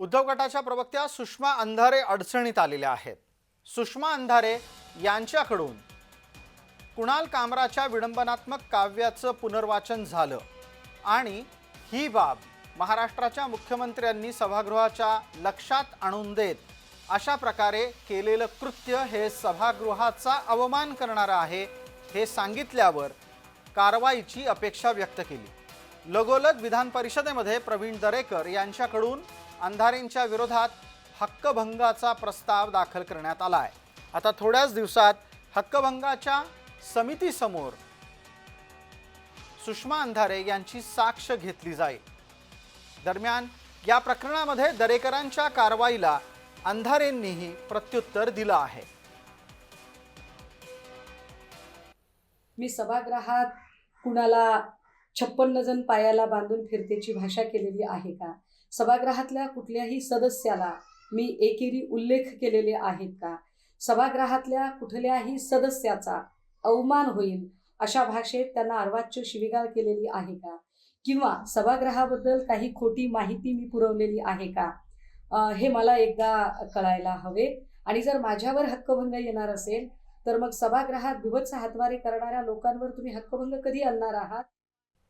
उद्धव गटाच्या प्रवक्त्या सुषमा अंधारे अडचणीत आलेल्या आहेत. सुषमा अंधारे यांच्याकडून कुणाल कामराच्या विडंबनात्मक काव्याचं पुनर्वाचन झालं आणि ही बाब महाराष्ट्राच्या मुख्यमंत्र्यांनी सभागृहाच्या लक्षात आणून देत अशा प्रकारे केलेलं कृत्य हे सभागृहाचा अवमान करणारं आहे हे सांगितल्यावर कारवाईची अपेक्षा व्यक्त केली. लगोलग विधान परिषदेमध्ये प्रवीण दरेकर यांच्याकडून अंधारेंच्या विरोधात हक्कभंगाचा प्रस्ताव दाखल करण्यात आला आहे आता थोड्याच दिवसात हक्कभंगाच्या समितीसमोर सुषमा अंधारे यांची साक्ष घेतली जाईल. दरम्यान या प्रकरणामध्ये दरेकरांच्या कारवाईला अंधारेंनीही प्रत्युत्तर दिलं आहे. मी सभागृहात कुणाला छप्पन्न जण पायाला बांधून फिरतेची भाषा केलेली आहे का? सभागृहातल्या कुठल्याही सदस्याला मी एकेरी उल्लेख केलेले आहेत का? सभागृहातल्या कुठल्याही सदस्याचा अवमान होईल अशा भाषेत त्यांना अर्वाच्य शिविगाळ केलेली आहे का? किंवा सभागृहाबद्दल काही खोटी माहिती मी पुरवलेली आहे का? आ, हे मला एकदा कळायला हवे. आणि जर माझ्यावर हक्कभंग येणार असेल तर मग सभागृहात बिभत्स हातवारे करणाऱ्या लोकांवर तुम्ही हक्कभंग कधी आणणार आहात?